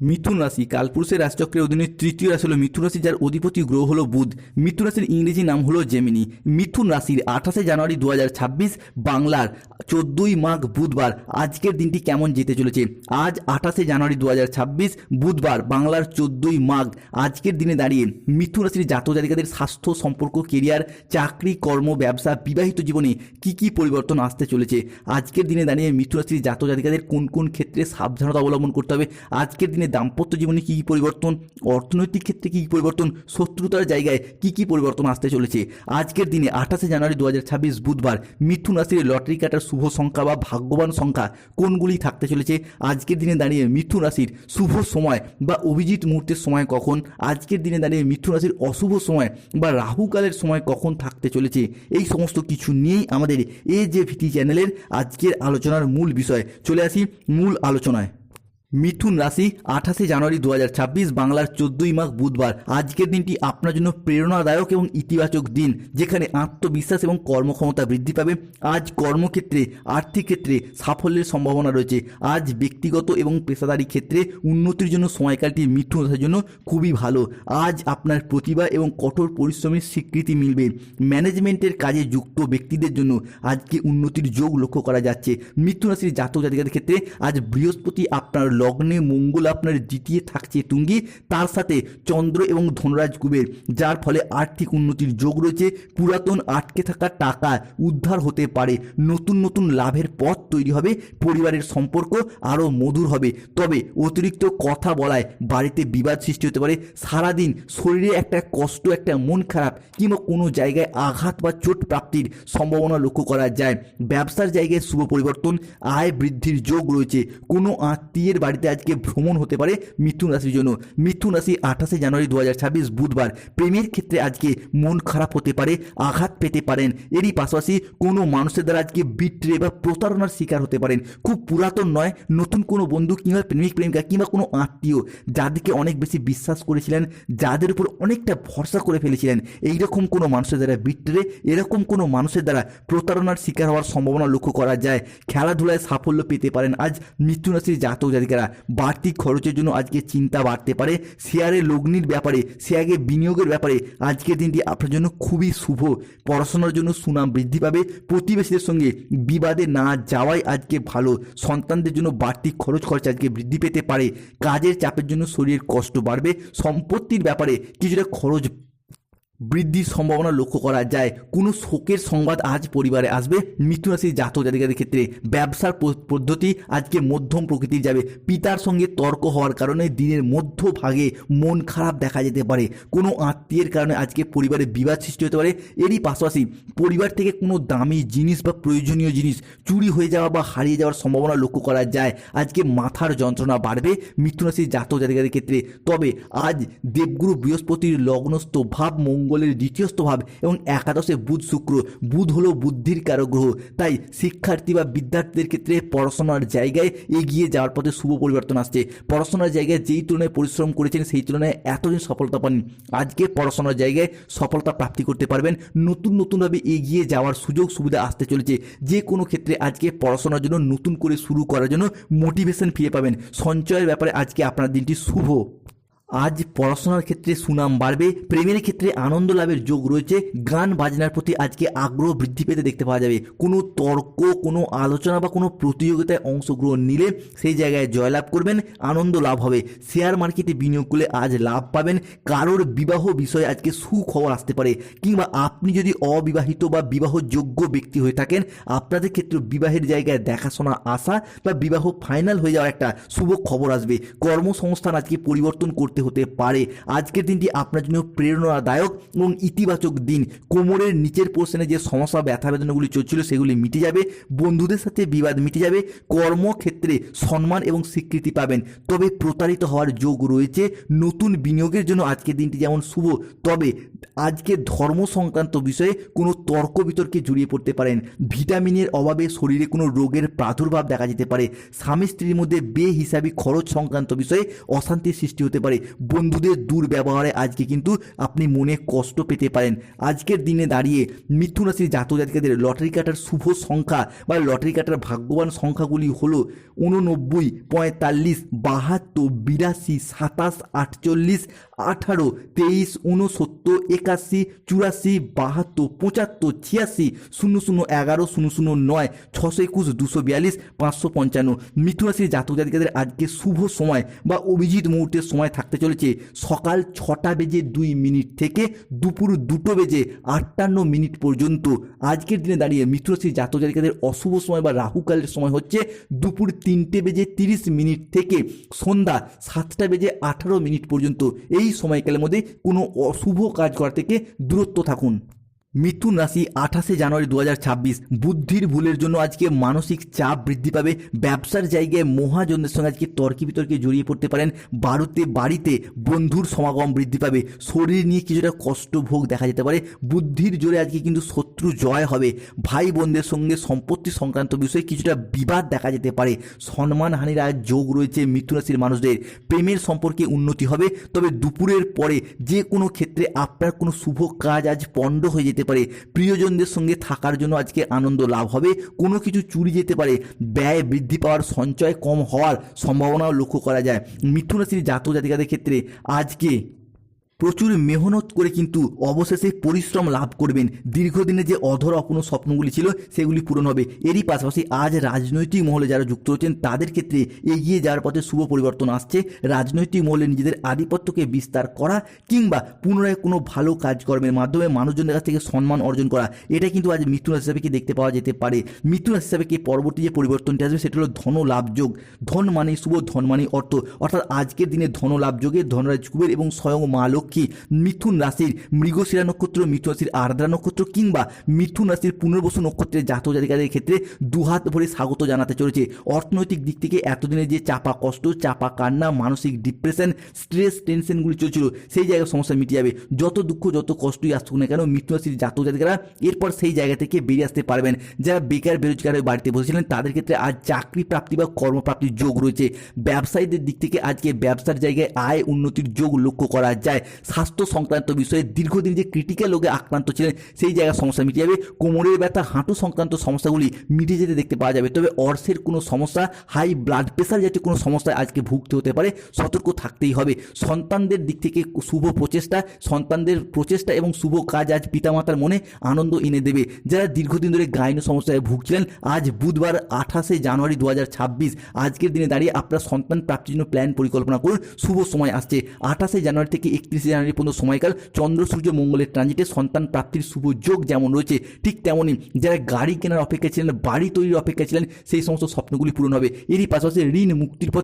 মিথুন রাশি, কালপুরুষের রাশিচক্রের অধীনে তৃতীয় রাশি হলো মিথুন রাশি, যার অধিপতি গ্রহ হলো বুধ। মিথুন রাশির ইংরেজি নাম হলো জেমিনি। মিথুন রাশির আঠাশে জানুয়ারি দু হাজার ছাব্বিশ, বাংলার চোদ্দই মাঘ বুধবার। আজকের দিনটি কেমন যেতে চলেছে? আজ আঠাশে জানুয়ারি দু হাজার ছাব্বিশ, বুধবার, বাংলার চোদ্দই মাঘ। আজকের দিনে দাঁড়িয়ে মিথুন রাশির জাতক জাতিকাদের স্বাস্থ্য সম্পর্ক, কেরিয়ার, চাকরি, কর্ম, ব্যবসা, বিবাহিত জীবনে কি কি পরিবর্তন আসতে চলেছে? আজকের দিনে দাঁড়িয়ে মিথুন রাশির জাতক জাতিকাদের কোন কোন ক্ষেত্রে সাবধানতা অবলম্বন করতে হবে? আজকের দিনে দাম্পত্য জীবনে কী কী পরিবর্তন, অর্থনৈতিক ক্ষেত্রে কী কী পরিবর্তন, শত্রুতার জায়গায় কী কী পরিবর্তন আসতে চলেছে? আজকের দিনে আঠাশে জানুয়ারি দু ছাব্বিশ বুধবার মিথুন রাশির লটারি কাটার শুভ সংখ্যা বা ভাগ্যবান সংখ্যা কোনগুলি থাকতে চলেছে? আজকের দিনে দাঁড়িয়ে মিথুন রাশির শুভ সময় বা অভিজিৎ মুহূর্তের সময় কখন? আজকের দিনে দাঁড়িয়ে মিথুন রাশির অশুভ সময় বা রাহুকালের সময় কখন থাকতে চলেছে? এই সমস্ত কিছু নিয়েই আমাদের এ যে ভিটি চ্যানেলের আজকের আলোচনার মূল বিষয়। চলে আসি মূল আলোচনায়। মিথুন রাশি আঠাশে জানুয়ারি দু হাজার ছাব্বিশ, বাংলার চোদ্দই মাঘ বুধবার। আজকের দিনটি আপনার জন্য প্রেরণাদায়ক এবং ইতিবাচক দিন, যেখানে আত্মবিশ্বাস এবং কর্মক্ষমতা বৃদ্ধি পাবে। আজ কর্মক্ষেত্রে, আর্থিক ক্ষেত্রে সাফল্যের সম্ভাবনা রয়েছে। আজ ব্যক্তিগত এবং পেশাদারি ক্ষেত্রে উন্নতির জন্য সময়কালটি মিথুন রাশির জন্য খুবই ভালো। আজ আপনার প্রতিভা এবং কঠোর পরিশ্রমের স্বীকৃতি মিলবে। ম্যানেজমেন্টের কাজে যুক্ত ব্যক্তিদের জন্য আজকে উন্নতির যোগ লক্ষ্য করা যাচ্ছে। মিথুন রাশির জাতক জাতিকাদের ক্ষেত্রে আজ বৃহস্পতি আপনার লগ্নে মঙ্গল আপনার দ্বিতীয় থাকছে তুঙ্গি। তার সাথে চন্দ্র এবং ধনরাজ কুবের, যার ফলে আর্থিক উন্নতির যোগ রয়েছে। পুরাতন আটকে থাকা টাকা উদ্ধার হতে পারে। নতুন নতুন লাভের পথ তৈরি হবে, পরিবারের সম্পর্ক আরও মধুর হবে। তবে অতিরিক্ত কথা বলায় বাড়িতে বিবাদ সৃষ্টি হতে পারে। সারাদিন শরীরে একটা কষ্ট, একটা মন খারাপ কিংবা কোনো জায়গায় আঘাত বা চোট প্রাপ্তির সম্ভাবনা লক্ষ্য করা যায়। ব্যবসার জায়গায় শুভ পরিবর্তন, আয় বৃদ্ধির যোগ রয়েছে। কোনো আত্মীয়ের বাড়িতে আজকে ভ্রমণ হতে পারে মিথুন রাশির জন্য। মিথুন রাশি আঠাশে জানুয়ারি দু হাজার ছাব্বিশ বুধবার। প্রেমের ক্ষেত্রে আজকে মন খারাপ হতে পারে, আঘাত পেতে পারেন। এরই পাশাপাশি কোনো মানুষের দ্বারা আজকে বিট্রে বা প্রতারণার শিকার হতে পারেন। খুব পুরাতন নয়, নতুন কোনো বন্ধু কিংবা প্রেমিক, প্রেমিকা কিংবা কোনো আত্মীয় যাদেরকে অনেক বেশি বিশ্বাস করেছিলেন, যাদের উপর অনেকটা ভরসা করে ফেলেছিলেন। এইরকম কোনো মানুষের দ্বারা বিট্রে, এরকম কোনো মানুষের দ্বারা প্রতারণার শিকার হওয়ার সম্ভাবনা লক্ষ্য করা যায়। খেলাধুলায় সাফল্য পেতে পারেন। আজ মৃত্যু রাশির জাতক জাতিকারা বাড়তি খরচের জন্য আজকে চিন্তা বাড়তে পারে। শেয়ারের লগ্নির ব্যাপারে, শেয়ারে বিনিয়োগের ব্যাপারে আজকের দিনটি আপনার জন্য খুবই শুভ। পড়াশোনার জন্য সুনাম বৃদ্ধি পাবে। প্রতিবেশীদের সঙ্গে বিবাদে না যাওয়াই আজকে ভালো। সন্তানদের জন্য বাড়তি খরচ খরচ আজকে বৃদ্ধি পেতে পারে। কাজের চাপের জন্য শরীরের কষ্ট বাড়বে। সম্পত্তির ব্যাপারে কিছুটা খরচ বৃদ্ধির সম্ভাবনা লক্ষ্য করা যায়। কোনো শোকের সংবাদ আজ পরিবারে আসবে। মৃত্যু রাশির জাতক জাতিকাদের ক্ষেত্রে ব্যবসার পদ্ধতি আজকে মধ্যম প্রকৃতির যাবে। পিতার সঙ্গে তর্ক হওয়ার কারণে দিনের মধ্যভাগে মন খারাপ দেখা যেতে পারে। কোনো আত্মীয়ের কারণে আজকে পরিবারে বিবাদ সৃষ্টি হতে পারে। এরই পাশাপাশি পরিবার থেকে কোনো দামি জিনিস বা প্রয়োজনীয় জিনিস চুরি হয়ে যাওয়া বা হারিয়ে যাওয়ার সম্ভাবনা লক্ষ্য করা যায়। আজকে মাথার যন্ত্রণা বাড়বে মৃত্যু রাশির জাতক জাতিকাদের ক্ষেত্রে। তবে আজ দেবগুরু বৃহস্পতির লগ্নস্থ ভাব মঙ্গলের দ্বিতীয়স্থ ভাব এবং একাদশে বুধ শুক্র। বুধ হলো বুদ্ধির কারক গ্রহ তাই শিক্ষার্থী বা বিদ্যার্থীদের ক্ষেত্রে পড়াশোনার জায়গায় এগিয়ে যাওয়ার পথে শুভ পরিবর্তন আসছে। পড়াশোনার জায়গায় যেই তুলনায় পরিশ্রম করেছেন, সেই তুলনায় এতদিন সফলতা পান আজকে পড়াশোনার জায়গায় সফলতা প্রাপ্তি করতে পারবেন। নতুন নতুনভাবে এগিয়ে যাওয়ার সুযোগ সুবিধা আসতে চলেছে। যে কোনো ক্ষেত্রে আজকে পড়াশোনার জন্য নতুন করে শুরু করার জন্য মোটিভেশন ফিরে পাবেন। সঞ্চয়ের ব্যাপারে আজকে আপনার দিনটি শুভ। আজ পড়াশোনার ক্ষেত্রে সুনাম বাড়বে, প্রেমের ক্ষেত্রে আনন্দ লাভের যোগ রয়েছে, গান বাজনার প্রতি আজকে আগ্রহ বৃদ্ধি পেতে দেখতে পাওয়া যাবে। কোনো তর্ক, কোনো আলোচনা বা কোনো প্রতিযোগিতায় অংশগ্রহণ নিলে সেই জায়গায় জয়লাভ করবেন, আনন্দ লাভ হবে। শেয়ার মার্কেটে বিনিয়োগ করলে আজ লাভ পাবেন, কারোর বিবাহ বিষয়ে আজকে সুখবর আসতে পারে। কিংবা আপনি যদি অবিবাহিত বা বিবাহযোগ্য ব্যক্তি হয়ে থাকেন, আপনাদের ক্ষেত্রে বিবাহের জায়গায় দেখাশোনা আসা বা বিবাহ ফাইনাল হয়ে যাওয়ার একটা শুভ খবর আসবে। কর্মসংস্থান আজকে পরিবর্তন করতে হতে পারে। আজকের দিনটি আপনার জন্য প্রেরণাদায়ক এবং ইতিবাচক দিন। কোমরের নিচের পোর্শনে যে সমস্যা, ব্যথা বেদনাগুলি চলছিল, সেগুলি মিটে যাবে, বন্ধুদের সাথে বিবাদ মিটে যাবে, কর্মক্ষেত্রে সম্মান এবং স্বীকৃতি পাবেন। তবে প্রতারিত হওয়ার যোগ রয়েছে। নতুন বিনিয়োগের জন্য আজকের দিনটি যেমন শুভ, তবে আজকে ধর্ম সংক্রান্ত বিষয়ে কোনো তর্ক বিতর্কে জড়িয়ে পড়তে পারেন। ভিটামিনের অভাবে শরীরে কোনো রোগের প্রাদুর্ভাব দেখা যেতে পারে। স্বামী স্ত্রীর মধ্যে বেহিসাবি খরচ সংক্রান্ত বিষয়ে অশান্তির সৃষ্টি হতে পারে। বন্ধুদের দুর্ব্যবহারে আজকে কিন্তু আপনি মনে কষ্ট পেতে পারেন। আজকের দিনে দাঁড়িয়ে মিথুন রাশির জাত জাতিকাদের লটারি কাটার শুভ সংখ্যা বা লটারি কাটার ভাগ্যবান সংখ্যাগুলি হল উননব্বই পঁয়তাল্লিশ, বাহাত্তর, বিরাশি, সাতাশ, আটচল্লিশ আঠারো, তেইশ, ঊনসত্তর, একাশি, চুরাশি, বাহাত্তর, পঁচাত্তর, ছিয়াশি, শূন্য শূন্য এগারো, শূন্য শূন্য নয়, ছশো একুশ, দুশো বিয়াল্লিশ, পাঁচশো পঞ্চান্ন। মিথুন রাশির জাতক জাতিকাদের আজকে শুভ সময় বা অভিজিৎ মুহূর্তের সময় থাকতে চলেছে। সকাল ছটা বেজে দুই মিনিট থেকে দুপুর দুটো বেজে আটান্ন মিনিট পর্যন্ত। আজকের দিনে দাঁড়িয়ে মিথুন রাশির জাতক জাতিকাদের অশুভ সময় বা রাহুকালের সময় হচ্ছে দুপুর তিনটে বেজে তিরিশ মিনিট থেকে সন্ধ্যা সাতটা বেজে আঠারো মিনিট পর্যন্ত। এই সময়কালের মধ্যে কোনো অশুভ কাজ করা থেকে দূরত্ব থাকুন। মিথুন রাশি আঠাশে জানুয়ারি দু হাজার ছাব্বিশ। বুদ্ধির ভুলের জন্য আজকে মানসিক চাপ বৃদ্ধি পাবে। ব্যবসার জায়গায় মহাজনদের সঙ্গে আজকে তর্কি বিতর্কে জড়িয়ে পড়তে পারেন। বাড়িতে বাড়িতে বন্ধুর সমাগম বৃদ্ধি পাবে। শরীর নিয়ে কিছুটা কষ্ট ভোগ দেখা যেতে পারে। বুদ্ধির জোরে আজকে কিন্তু শত্রু জয় হবে। ভাই বোনদের সঙ্গে সম্পত্তি সংক্রান্ত বিষয়ে কিছুটা বিবাদ দেখা যেতে পারে। সম্মানহানির আজ যোগ রয়েছে মিথুন রাশির মানুষদের। প্রেমের সম্পর্কে উন্নতি হবে। তবে দুপুরের পরে যে কোনো ক্ষেত্রে আপনার কোনো শুভ কাজ আজ পণ্ড হয়ে যেতে পারে। প্রিয়জনদের সঙ্গে থাকার জন্য আজকে আনন্দ লাভ হবে। কোনো কিছু চুরি যেতে পারে। ব্যয় বৃদ্ধি পাওয়ার সঞ্চয় কম হওয়ার সম্ভাবনাও লক্ষ্য করা যায়। মিথুন রাশির জাতক জাতিকাদের ক্ষেত্রে আজকে প্রচুর মেহনত করে কিন্তু অবশেষে পরিশ্রম লাভ করবেন। দীর্ঘদিনে যে অধর অপূর্ণ স্বপ্নগুলি ছিল, সেগুলি পূরণ হবে। এরই পাশাপাশি আজ রাজনৈতিক মহলে যারা যুক্ত রয়েছেন, তাদের ক্ষেত্রে এগিয়ে যাওয়ার পথে শুভ পরিবর্তন আসছে। রাজনৈতিক মহলে নিজেদের আধিপত্যকে বিস্তার করা কিংবা পুনরায় কোনো ভালো কাজকর্মের মাধ্যমে মানুষজনের কাছ থেকে সম্মান অর্জন করা, এটা কিন্তু আজ রাশি হিসাবে কি দেখতে পাওয়া যেতে পারে। রাশি হিসাবে কি পরবর্তী যে পরিবর্তনটি আসবে, সেটা হলো ধন লাভযোগ ধন মানে শুভ, ধন মানে অর্থ। অর্থাৎ আজকের দিনে ধন লাভযোগে ধনরাজ কুবের এবং স্বয়ং মা লক্ষ্মী মিথুন রাশির মৃগশিরা নক্ষত্র, মিথুন রাশির আর্দ্রা নক্ষত্র কিংবা মিথুন রাশির পুনর্বসু নক্ষত্রের জাতক জাতিকাদের ক্ষেত্রে দুহাত ভরে স্বাগত জানাতে চলেছে। অর্থনৈতিক দিক থেকে এতদিনে যে চাপা কষ্ট, চাপা কান্না, মানসিক ডিপ্রেশন স্ট্রেস টেনশনগুলি চলছিল, সেই জায়গায় সমস্যা মিটে যাবে। যত দুঃখ, যত কষ্টই আসুক না কেন, মিথুন রাশির জাতক জাতিকারা এরপর সেই জায়গা থেকে বেরিয়ে আসতে পারবেন। যারা বেকার, বেরোজগার হয়ে বাড়িতে বসেছিলেন, তাদের ক্ষেত্রে আজ চাকরি প্রাপ্তি বা কর্মপ্রাপ্তির যোগ রয়েছে। ব্যবসায়ীদের দিক থেকে আজকে ব্যবসার জায়গায় আয় উন্নতির যোগ লক্ষ্য করা যায়। স্বাস্থ্য সংক্রান্ত বিষয়ে দীর্ঘদিন যে ক্রিটিক্যাল রোগে আক্রান্ত ছিলেন, সেই জায়গায় সমস্যা মিটে যাবে। কোমরের ব্যথা, হাঁটু সংক্রান্ত সমস্যাগুলি মিটে যেতে দেখতে পাওয়া যাবে। তবে অর্থের কোনো সমস্যা হাই ব্লাড প্রেশার জাতীয় কোনো সমস্যায় আজকে ভুগতে হতে পারে, সতর্ক থাকতেই হবে। সন্তানদের দিক থেকে শুভ প্রচেষ্টা, সন্তানদের প্রচেষ্টা এবং শুভ কাজ আজ পিতামাতার মনে আনন্দ এনে দেবে। যারা দীর্ঘদিন ধরে গাইনো সমস্যায় ভুগছিলেন, আজ বুধবার আঠাশে জানুয়ারি দু হাজার ছাব্বিশ, আজকের দিনে দাঁড়িয়ে আপনার সন্তান প্রাপ্তির জন্য প্ল্যান পরিকল্পনা করুন। শুভ সময় আসছে। আঠাশে জানুয়ারি থেকে একত্রিশে জানুয়ারি পর্যন্ত সময়কাল চন্দ্র, সূর্য, মঙ্গলের ট্রানজিটে সন্তান প্রাপ্তির শুভ যোগ যেমন রয়েছে, ঠিক তেমনই যারা গাড়ি কেনার অপেক্ষা ছিলেন বাড়ি তৈরির অপেক্ষা ছিলেন, সেই সমস্ত স্বপ্নগুলি পূরণ হবে। এরই পাশাপাশি ঋণ, মুক্তির পথে